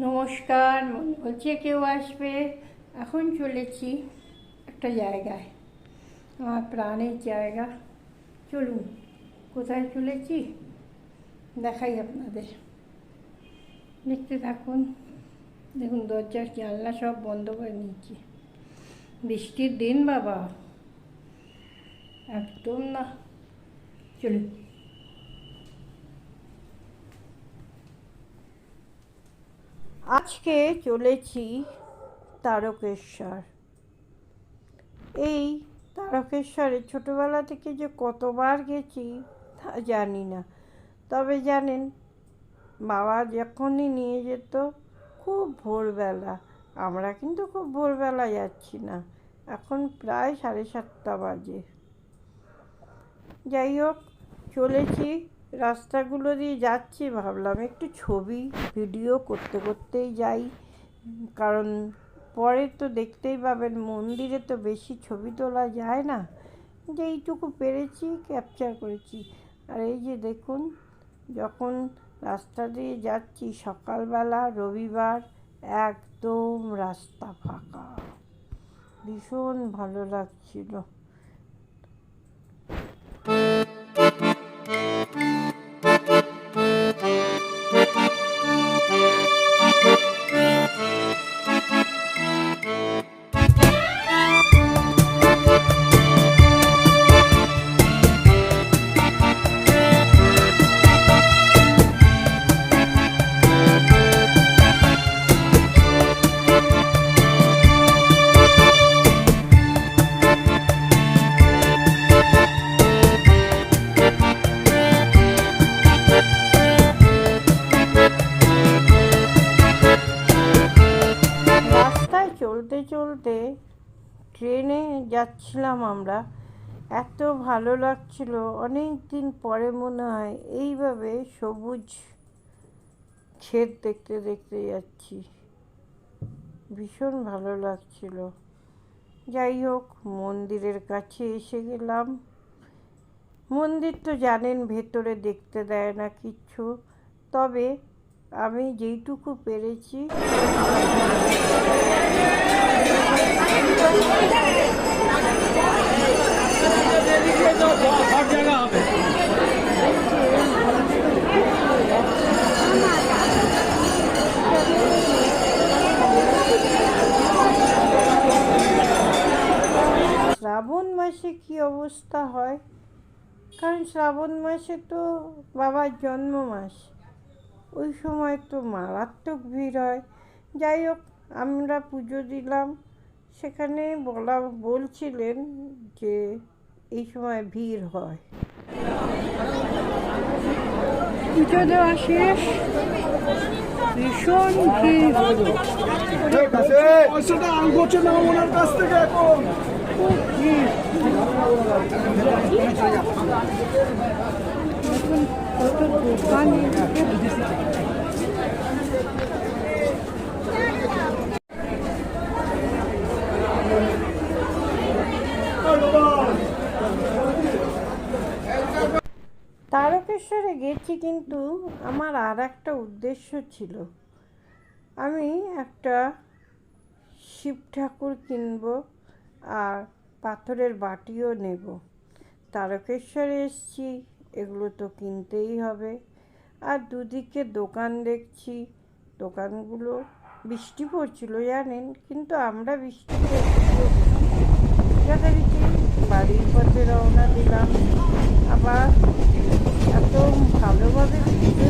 নমস্কার, মনে বলছে কেউ আসবে। এখন চলেছি একটা জায়গায়, আমার প্রাণের জায়গা। চলুন, কোথায় চলেছি? দেখাই আপনাদের। দেখতে থাকুন। দেখুন, দরজার জানলা সব বন্ধ করে নিয়েছি। বৃষ্টির দিন, বাবা। একদম না। চলুন। আজকে চলেছি তারকেশ্বর। এই তারকেশ্বরে ছোটোবেলা থেকে যে কতবার গেছি তা জানি না। তবে জানেন, বাবা যখনই নিয়ে যেত, খুব ভোরবেলা। আমরা কিন্তু খুব ভোরবেলা যাচ্ছি না। এখন প্রায় সাড়ে সাতটা বাজে। যাই হোক, চলেছি রাস্তাগুলো দিয়ে যাচ্ছি, ভাবলাম একটু ছবি, ভিডিও করতে করতেই যাই। কারণ পরে তো দেখতেই পাবেন, মন্দিরে তো বেশি ছবি তোলা যায় না। যেইটুকু পেরেছি ক্যাপচার করেছি। আর এই যে দেখুন, যখন রাস্তা দিয়ে যাচ্ছি, সকালবেলা, রবিবার, একদম রাস্তা ফাঁকা। ভীষণ ভালো লাগছিল। ট্রেনে যাচ্ছিলাম আমরা। এত ভালো লাগছিল। অনেক দিন পরে মনে হয় এইভাবে সবুজ ক্ষেত দেখতে দেখতে যাচ্ছি। ভীষণ ভালো লাগছিল। যাই হোক, মন্দিরের কাছে এসে গেলাম। মন্দির তো জানেন, ভেতরে দেখতে দেয় না কিচ্ছু তবে আমি যেইটুকু পেরেছি। শ্রাবণ মাসে কি অবস্থা হয়? কারণ শ্রাবণ মাসে তো বাবার জন্ম মাস ওই সময় তো মারাত্মক ভিড় হয়। যাই হোক, আমরা পুজো দিলাম। সেখানে বলা, বলছিলেন যে এই সময় ভিড় হয়। পুজো দেওয়া শেষ। ভীষণ ভিড় পয়সাটা আনগোছে না ওনার কাছ থেকে এখন। খুব ভিড়। দেখুন কত দোকান এদিকে। গেছি কিন্তু আমার আর একটা উদ্দেশ্য ছিল। আমি একটা শিব ঠাকুর কিনব আর পাথরের বাটিও নেব। তারকেশ্বরে এসছি, এগুলো তো কিনতেই হবে। আর দুদিকে দোকান দেখছি, দোকানগুলো বৃষ্টি পড়ছিল জানেন, কিন্তু আমরা বৃষ্টিতে যথারীতি বাড়ির পথে রওনা দিলাম। আবার এত ভালোভাবে পুজো